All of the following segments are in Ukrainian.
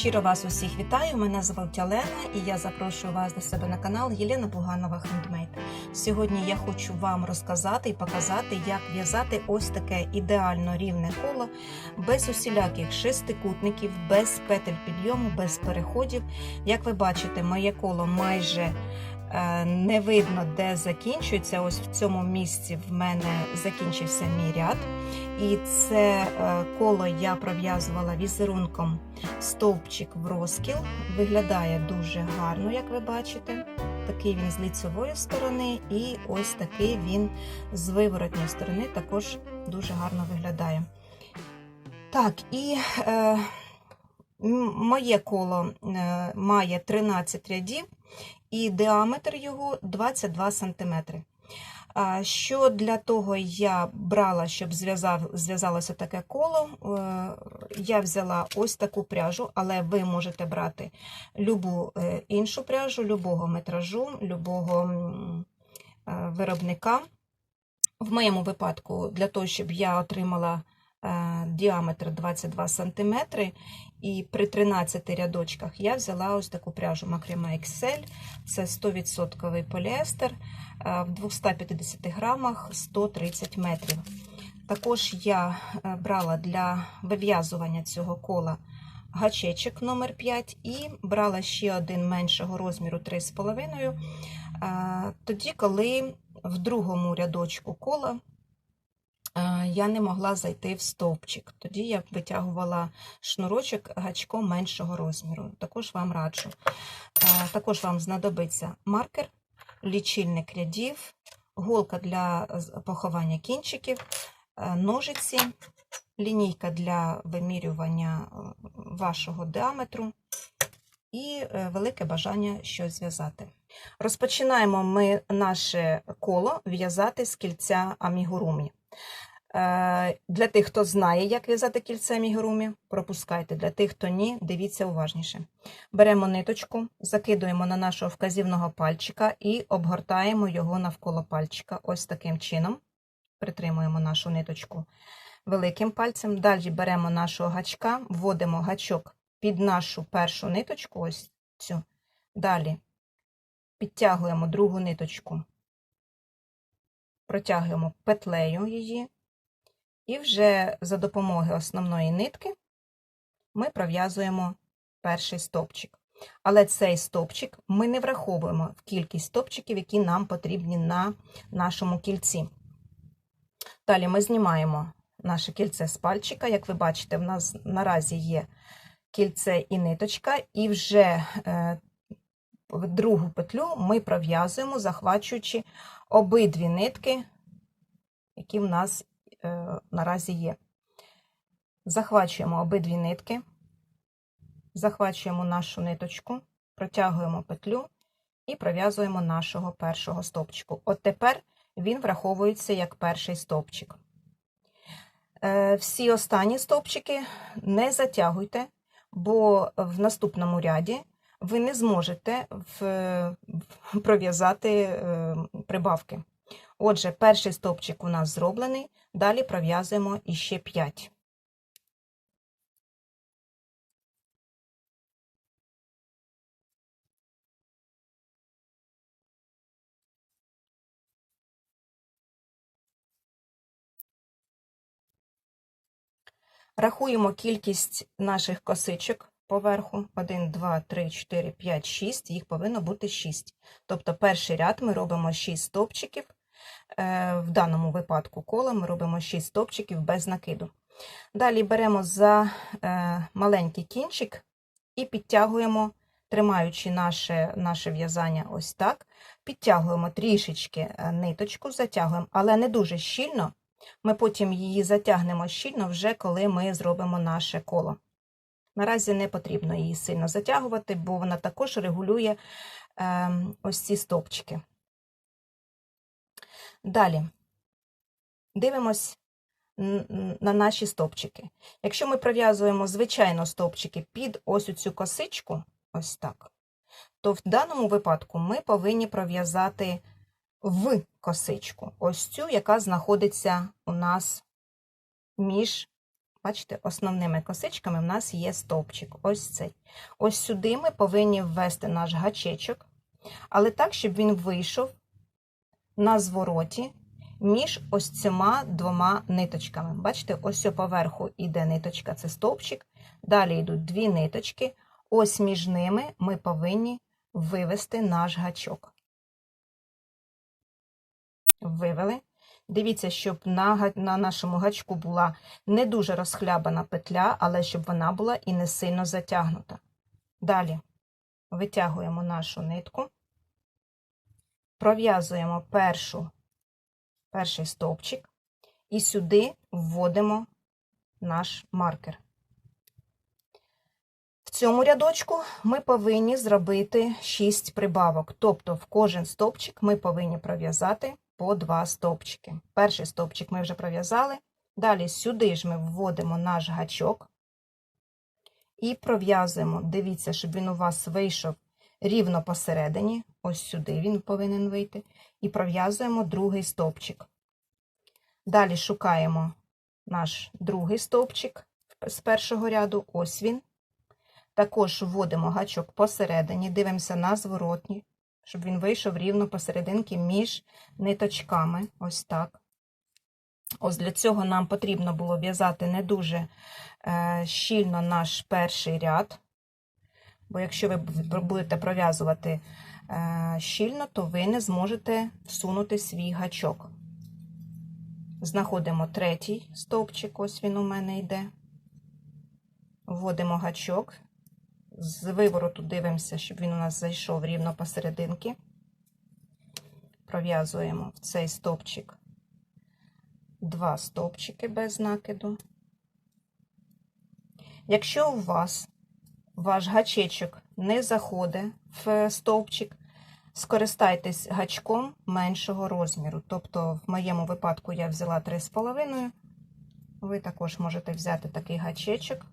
Щиро вас усіх вітаю. Мене звуть Олена і я запрошую вас до себе на канал Єлена Буганова Хендмейд. Сьогодні я хочу вам розказати і показати, як в'язати ось таке ідеально рівне коло без усіляких шестикутників, без петель підйому, без переходів. Як ви бачите, моє коло майже не видно, де закінчується. Ось в цьому місці в мене закінчився мій ряд. І це е, коло я пров'язувала візерунком стовпчик в розкіл. Виглядає дуже гарно, як ви бачите. Такий він з лицевої сторони, і ось такий він з виворотньої сторони також дуже гарно виглядає. Так, і е, моє коло е, має 13 рядів, і діаметр його 22 см. Що для того я брала, щоб зв'язалося таке коло? Е, Я взяла ось таку пряжу, але ви можете брати любу е, іншу пряжу, любого метражу, любого виробника. В моєму випадку, для того, щоб я отримала діаметр 22 см, і при 13 рядочках я взяла ось таку пряжу Macrame XL, це 100% поліестер е, в 250 грамах 130 метрів. Також я е, брала для вив'язування цього кола гачечок номер 5 і брала ще один меншого розміру 3,5, е, тоді, коли в другому рядочку кола е, я не могла зайти в стовпчик. Тоді я витягувала шнурочок гачком меншого розміру. Також вам раджу. Е, Також вам знадобиться маркер, лічильник рядів, голка для поховання кінчиків, е, ножиці, лінійка для вимірювання е, вашого діаметру і е, велике бажання щось зв'язати. Розпочинаємо ми наше коло в'язати з кільця амігурумі. Е, Для тих, хто знає, як в'язати кільце амігурумі, пропускайте. Для тих, хто ні, дивіться уважніше. Беремо ниточку, закидуємо на нашого вказівного пальчика і обгортаємо його навколо пальчика. Ось таким чином. Притримуємо нашу ниточку великим пальцем. Далі беремо нашого гачка, вводимо гачок під нашу першу ниточку, ось цю. Далі підтягуємо другу ниточку, протягуємо петлею її, і вже за допомогою основної нитки ми пров'язуємо перший стовпчик. Але цей стовпчик ми не враховуємо в кількість стовпчиків, які нам потрібні на нашому кільці. Далі ми знімаємо наше кільце з пальчика. Як ви бачите, в нас наразі є кільце і ниточка, і вже е, другу петлю ми пров'язуємо, захвачуючи обидві нитки, які в нас е, наразі є. Захвачуємо обидві нитки, захвачуємо нашу ниточку, протягуємо петлю і пров'язуємо нашого першого стовпчику. От тепер він враховується як перший стовпчик. Е, Всі останні стовпчики не затягуйте, бо в наступному ряді ви не зможете пров'язати е, прибавки. Отже, перший стовпчик у нас зроблений, далі пров'язуємо іще 5. Рахуємо кількість наших косичок поверху. 1, 2, 3, 4, 5, 6. Їх повинно бути 6. Тобто перший ряд ми робимо 6 стовпчиків. Е, В даному випадку кола ми робимо 6 стовпчиків без накиду. Далі беремо за е, маленький кінчик і підтягуємо, тримаючи наше, наше в'язання ось так, підтягуємо трішечки е, ниточку, затягуємо, але не дуже щільно. Ми потім її затягнемо щільно вже коли ми зробимо наше коло. Наразі не потрібно її сильно затягувати, бо вона також регулює е, ось ці стовпчики. Далі дивимось на наші стовпчики. Якщо ми пров'язуємо звичайно стовпчики під ось цю косичку, ось так, то в даному випадку ми повинні пров'язати в косичку, ось цю, яка знаходиться у нас між Бачите, основними косичками в нас є стовпчик. Ось цей. Ось сюди ми повинні ввести наш гачечок, але так, щоб він вийшов на звороті між ось цими двома ниточками. Бачите, ось поверху йде ниточка, це стовпчик. Далі йдуть дві ниточки. Ось між ними ми повинні вивести наш гачок. Вивели. Дивіться, щоб на, на нашому гачку була не дуже розхлябана петля, але щоб вона була і не сильно затягнута. Далі витягуємо нашу нитку, пров'язуємо перший стовпчик і сюди вводимо наш маркер. В цьому рядочку ми повинні зробити 6 прибавок, тобто в кожен стовпчик ми повинні пров'язати по 2 стовпчики. Перший стовпчик ми вже пров'язали, далі сюди ж ми вводимо наш гачок і пров'язуємо. Дивіться, щоб він у вас вийшов рівно посередині, ось сюди він повинен вийти, і пров'язуємо другий стовпчик. Далі шукаємо наш другий стовпчик з першого ряду, ось він. Також вводимо гачок посередині, дивимося на зворотні, щоб він вийшов рівно посерединки між ниточками. Ось так. Ось для цього нам потрібно було в'язати не дуже е, щільно наш перший ряд. Бо якщо ви будете пров'язувати е, щільно, то ви не зможете всунути свій гачок. Знаходимо третій стовпчик, ось він у мене йде. Вводимо гачок, з вивороту дивимося, щоб він у нас зайшов рівно посерединки. Пров'язуємо в цей стовпчик два стовпчики без накиду. Якщо у вас ваш гачечок не заходить в стовпчик, скористайтесь гачком меншого розміру. Тобто, в моєму випадку я взяла 3,5. Ви також можете взяти такий гачечок.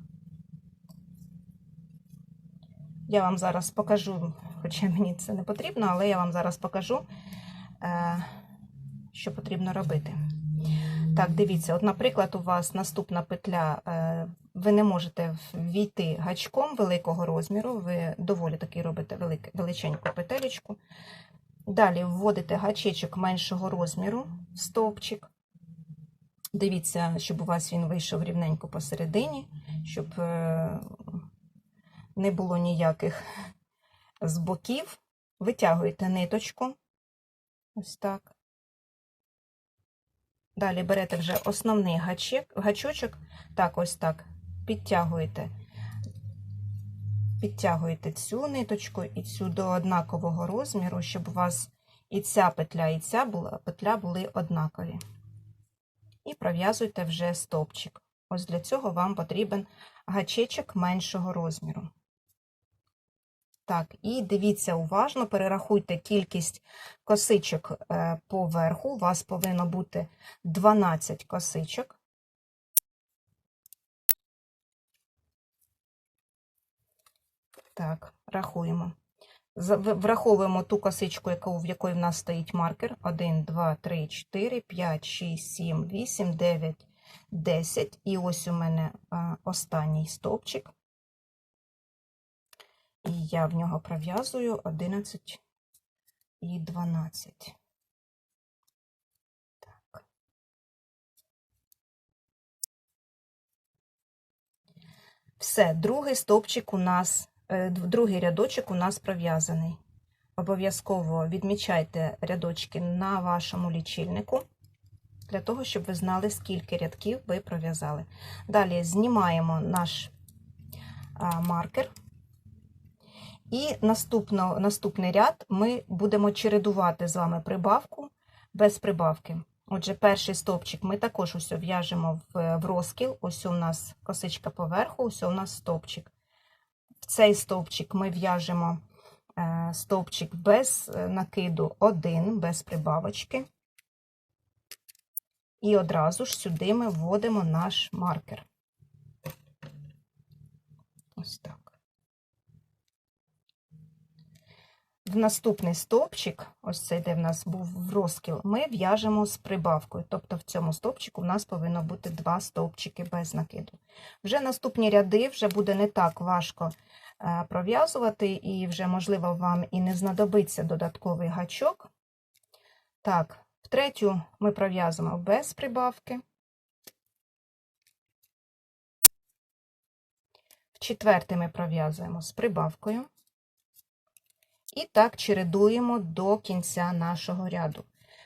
Я вам зараз покажу, хоча мені це не потрібно, але я вам зараз покажу, е, що потрібно робити. Так, дивіться, от, наприклад, у вас наступна петля, е, ви не можете ввійти гачком великого розміру, ви доволі таки робите величеньку петелечку. Далі вводите гачечок меншого розміру в стовпчик. Дивіться, щоб у вас він вийшов рівненько посередині, щоб е, не було ніяких з боків. Витягуєте ниточку. Ось так. Далі берете вже основний гачочок, так, ось так, підтягуєте, підтягуєте цю ниточку і цю до однакового розміру, щоб у вас і ця петля, і ця петля були однакові. І пров'язуйте вже стовпчик. Ось для цього вам потрібен гачечок меншого розміру. Так, і дивіться уважно, перерахуйте кількість косичок е, по верху. У вас повинно бути 12 косичок. Так, рахуємо. Враховуємо ту косичку, в якої в нас стоїть маркер. 1, 2, 3, 4, 5, 6, 7, 8, 9, 10. І ось у мене е, останній стовпчик. Я в нього пров'язую 11 і 12. Так. Все, другий стовпчик у нас, е, другий рядочок у нас пров'язаний. Обов'язково відмічайте рядочки на вашому лічильнику, для того, щоб ви знали, скільки рядків ви пров'язали. Далі знімаємо наш маркер. І наступно, наступний ряд ми будемо чередувати з вами прибавку без прибавки. Отже, перший стовпчик ми також ось в'яжемо в, розкіл. Ось у нас косичка поверху, ось у нас стовпчик. В цей стовпчик ми в'яжемо е, стовпчик без е, накиду один, без прибавочки. І одразу ж сюди ми вводимо наш маркер. Ось так. В наступний стовпчик, ось цей, де в нас був розкіл, ми в'яжемо з прибавкою. Тобто в цьому стовпчику в нас повинно бути два стовпчики без накиду. Вже наступні ряди вже буде не так важко е, пров'язувати, і вже, можливо, вам і не знадобиться додатковий гачок. Так, в третю ми пров'язуємо без прибавки. В четвертий ми пров'язуємо з прибавкою. І так чередуємо до кінця нашого ряду.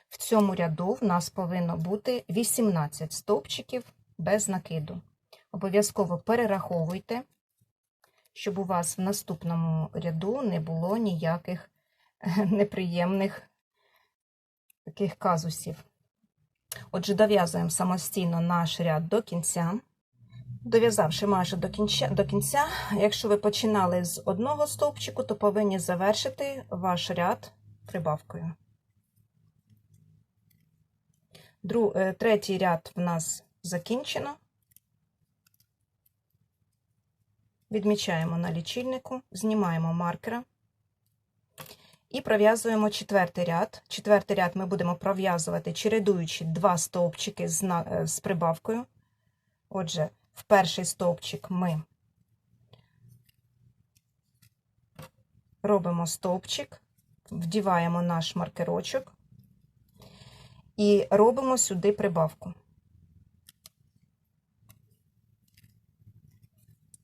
В цьому ряду в нас повинно бути 18 стовпчиків без накиду. Обов'язково перераховуйте, щоб у вас в наступному ряду не було ніяких неприємних таких казусів. Отже, дов'язуємо самостійно наш ряд до кінця. Дов'язавши майже до кінця, до кінця, якщо ви починали з одного стовпчику, то повинні завершити ваш ряд прибавкою. Друг, е, третій ряд в нас закінчено. Відмічаємо на лічильнику, знімаємо маркера і пров'язуємо четвертий ряд. Четвертий ряд ми будемо пров'язувати, чередуючи два стовпчики з, е, з прибавкою. Отже, в перший стовпчик ми робимо стовпчик, вдіваємо наш маркерочок і робимо сюди прибавку.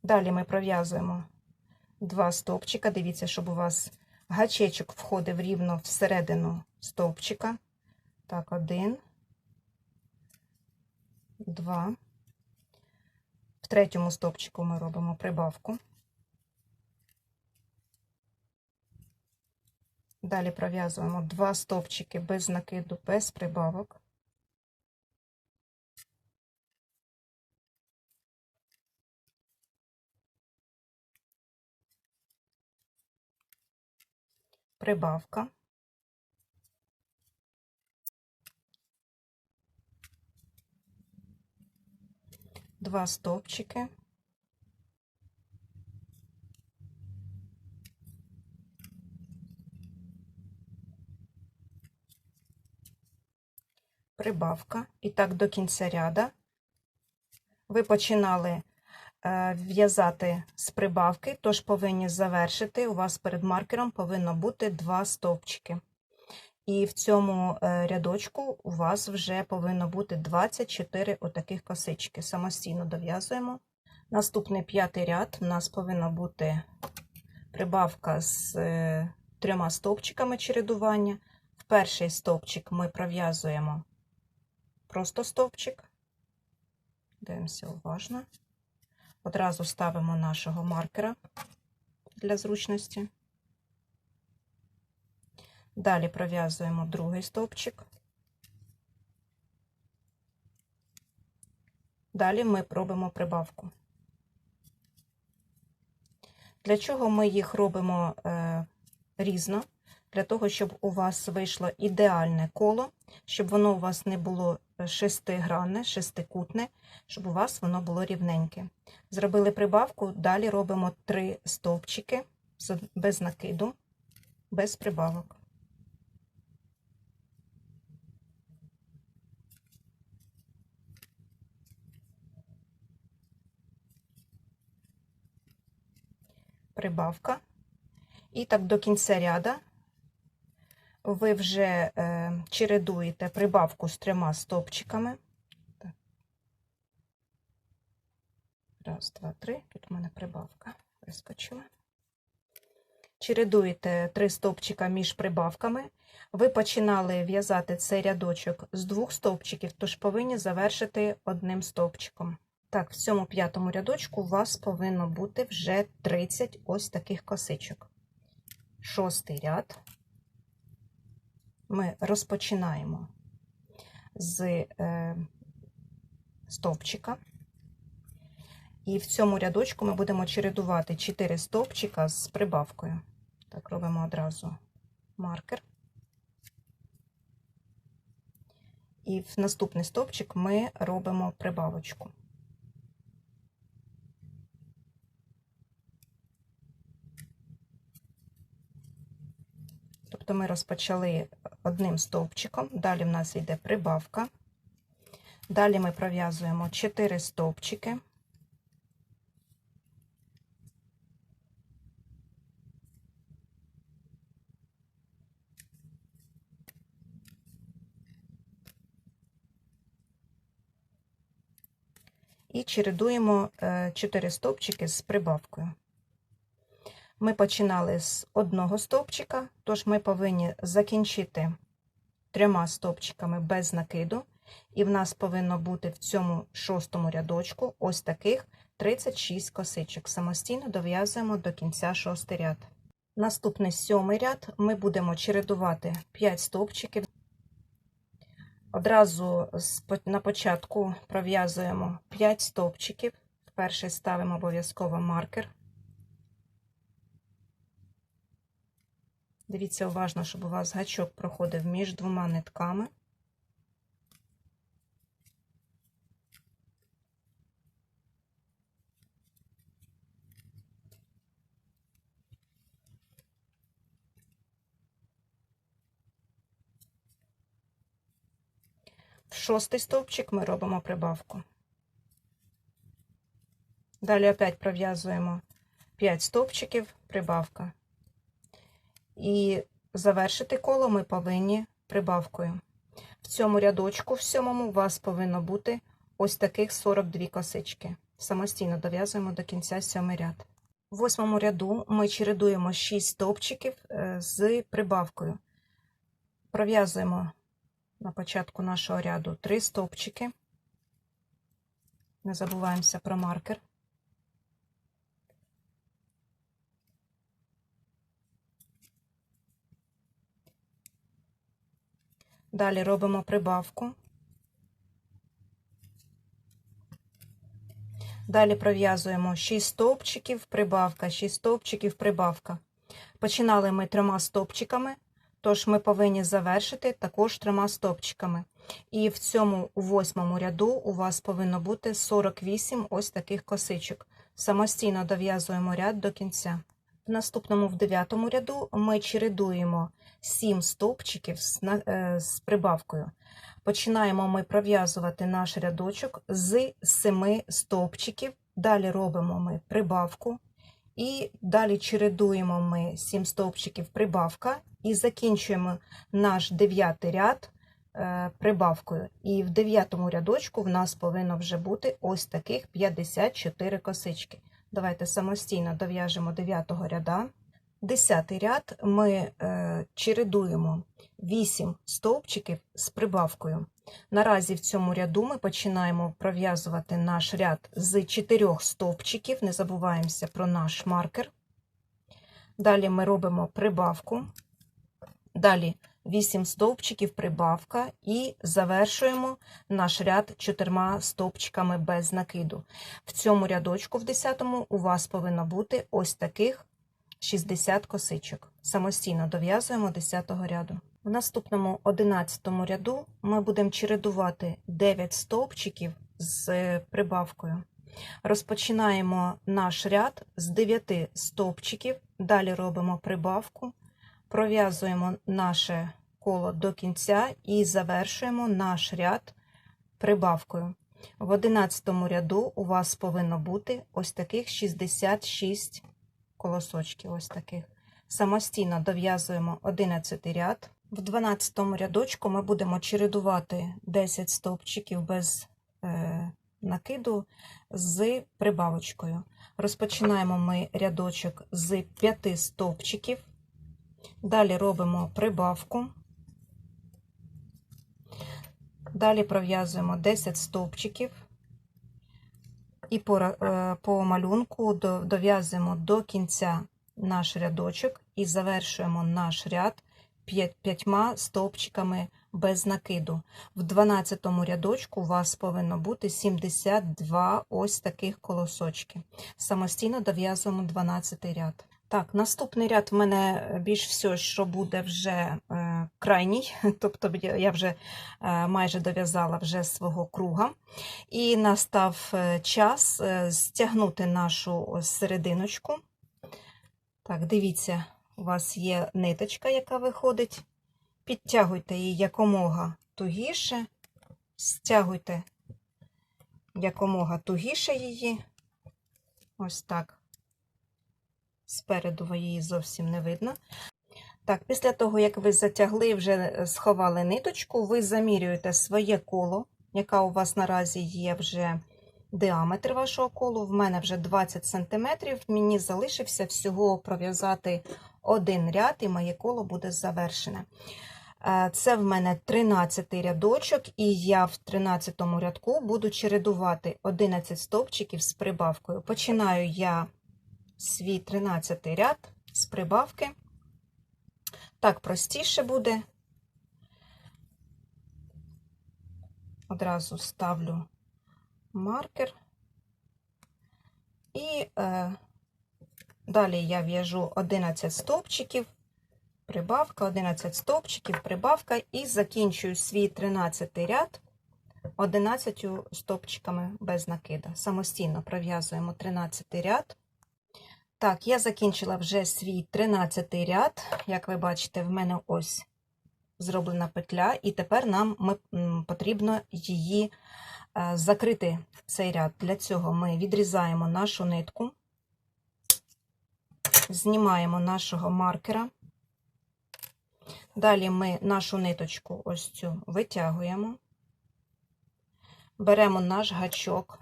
Далі ми пров'язуємо два стовпчика. Дивіться, щоб у вас гачечок входив рівно всередину стовпчика. Так, один, два. Третьому стовпчику ми робимо прибавку. Далі пров'язуємо два стовпчики без накиду, без прибавок. Прибавка. Два стовпчики. Прибавка. І так до кінця ряда. Ви починали е, в'язати з прибавки, тож повинні завершити. У вас перед маркером повинно бути два стовпчики. І в цьому е, рядочку у вас вже повинно бути 24 отаких косички. Самостійно дов'язуємо. Наступний п'ятий ряд у нас повинна бути прибавка з е, трьома стовпчиками чередування. В перший стовпчик ми пров'язуємо просто стовпчик. Дивимося уважно. Одразу ставимо нашого маркера для зручності. Далі пров'язуємо другий стовпчик. Далі ми робимо прибавку. Для чого ми їх робимо е, різно? Для того, щоб у вас вийшло ідеальне коло, щоб воно у вас не було шестигранне, шестикутне, щоб у вас воно було рівненьке. Зробили прибавку, далі робимо три стовпчики без накиду, без прибавок. Прибавка. І так до кінця ряда ви вже е, чередуєте прибавку з трьома стовпчиками. Так. Раз, два, три. Тут у мене прибавка вискочила. Чередуєте три стовпчика між прибавками. Ви починали в'язати цей рядочок з двох стовпчиків, тож повинні завершити одним стовпчиком. Так, в цьому п'ятому рядочку у вас повинно бути вже 30 ось таких косичок. Шостий ряд ми розпочинаємо з е, стовпчика. І в цьому рядочку ми будемо чередувати 4 стовпчика з прибавкою. Так, робимо одразу маркер. І в наступний стовпчик ми робимо прибавочку. Тобто ми розпочали одним стовпчиком, далі в нас йде прибавка. Далі ми пров'язуємо 4 стовпчики. І чередуємо 4 стовпчики з прибавкою. Ми починали з одного стовпчика, тож ми повинні закінчити трьома стовпчиками без накиду. І в нас повинно бути в цьому шостому рядочку ось таких 36 косичок. Самостійно дов'язуємо до кінця шостий ряд. Наступний сьомий ряд ми будемо чередувати 5 стовпчиків. Одразу на початку пров'язуємо 5 стовпчиків. Перший ставимо обов'язково маркер. Дивіться уважно, щоб у вас гачок проходив між двома нитками. В шостий стовпчик ми робимо прибавку. Далі опять пров'язуємо 5 стовпчиків, прибавка. І завершити коло ми повинні прибавкою. В цьому рядочку, в сьомому, у вас повинно бути ось таких 42 косички. Самостійно дов'язуємо до кінця сьомий ряд. В восьмому ряду ми чередуємо 6 стовпчиків з прибавкою. Пров'язуємо на початку нашого ряду 3 стовпчики. Не забуваємося про маркер. Далі робимо прибавку. Далі пров'язуємо 6 стовпчиків, прибавка, 6 стовпчиків, прибавка. Починали ми трьома стовпчиками, тож ми повинні завершити також трьома стовпчиками. І в цьому восьмому ряду у вас повинно бути 48 ось таких косичок. Самостійно дов'язуємо ряд до кінця. В наступному, в дев'ятому ряду, ми чередуємо 7 стовпчиків з, е, з прибавкою. Починаємо ми пров'язувати наш рядочок з 7 стовпчиків. Далі робимо ми прибавку. І далі чередуємо ми 7 стовпчиків прибавка і закінчуємо наш дев'ятий ряд е, прибавкою. І в дев'ятому рядочку в нас повинно вже бути ось таких 54 косички. Давайте самостійно дов'яжемо 9 ряда. Десятий ряд ми е, чередуємо 8 стовпчиків з прибавкою. Наразі в цьому ряду ми починаємо пров'язувати наш ряд з 4 стовпчиків, не забуваємося про наш маркер. Далі ми робимо прибавку. Далі 8 стовпчиків прибавка і завершуємо наш ряд чотирма стовпчиками без накиду. В цьому рядочку, в 10-му, у вас повинно бути ось таких 60 косичок. Самостійно дов'язуємо 10 ряду. В наступному 11 ряду ми будемо чередувати 9 стовпчиків з прибавкою. Розпочинаємо наш ряд з 9 стовпчиків, далі робимо прибавку, пров'язуємо наше коло до кінця і завершуємо наш ряд прибавкою. В 11 ряду у вас повинно бути ось таких 66 колосочків. ось таких. Самостійно дов'язуємо 11 ряд. В 12 рядочку ми будемо чередувати 10 стовпчиків без е, накиду з прибавочкою. Розпочинаємо ми рядочок з 5 стовпчиків. Далі робимо прибавку. Далі пров'язуємо 10 стовпчиків і по, е, по малюнку дов'язуємо до кінця наш рядочок і завершуємо наш ряд п'ятьма стовпчиками без накиду. В 12 рядочку у вас повинно бути 72 ось таких колосочки. Самостійно дов'язуємо 12 ряд. Так, наступний ряд в мене більш все, що буде вже е, крайній, тобто я вже е, майже дов'язала вже свого круга. І настав е, час е, стягнути нашу серединочку. Так, дивіться, у вас є ниточка, яка виходить, підтягуйте її якомога тугіше, стягуйте якомога тугіше її. Ось так. Спереду ви її зовсім не видно. Так, після того, як ви затягли, вже сховали ниточку, ви замірюєте своє коло, яка у вас наразі є вже діаметр вашого колу. В мене вже 20 см. Мені залишився всього пров'язати один ряд, і моє коло буде завершене. Е, Це в мене 13 рядочок, і я в 13 рядку буду чередувати 11 стовпчиків з прибавкою. Починаю я свій 13 ряд з прибавки. Так простіше буде. Одразу ставлю маркер. І е, далі я в'яжу 11 стовпчиків, прибавка, 11 стовпчиків, прибавка і закінчую свій 13 ряд 11 стовпчиками без накида. Самостійно пров'язуємо 13 ряд. Так, я закінчила вже свій 13 ряд. Як ви бачите, в мене ось зроблена петля, і тепер нам ми, потрібно її е, закрити цей ряд. Для цього ми відрізаємо нашу нитку, знімаємо нашого маркера. Далі ми нашу ниточку ось цю витягуємо, беремо наш гачок,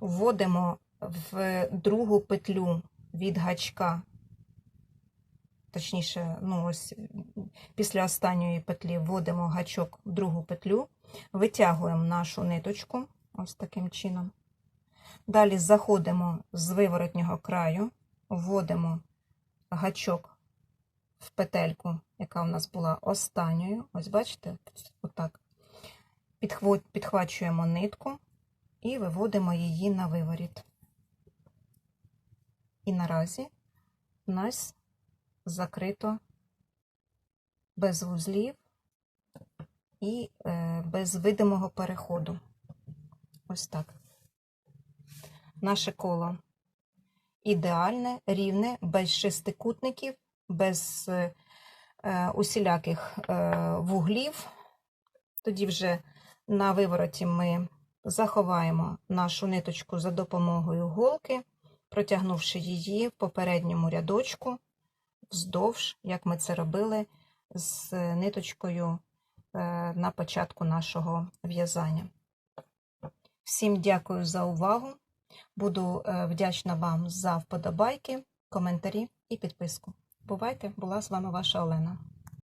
вводимо в другу петлю від гачка, точніше, ну ось після останньої петлі вводимо гачок в другу петлю, витягуємо нашу ниточку, ось таким чином. Далі заходимо з виворотнього краю, вводимо гачок в петельку, яка у нас була останньою. Ось бачите, отак. Підхвачуємо нитку і виводимо її на виворіт. І наразі у нас закрито без вузлів і е, без видимого переходу. Ось так. Наше коло ідеальне, рівне, без шестикутників, без е, усіляких е, вуглів. Тоді вже на вивороті ми заховаємо нашу ниточку за допомогою голки протягнувши її в попередньому рядочку вздовж, як ми це робили з ниточкою е, на початку нашого в'язання. Всім дякую за увагу. Буду е, вдячна вам за вподобайки, коментарі і підписку. Бувайте, була з вами ваша Олена.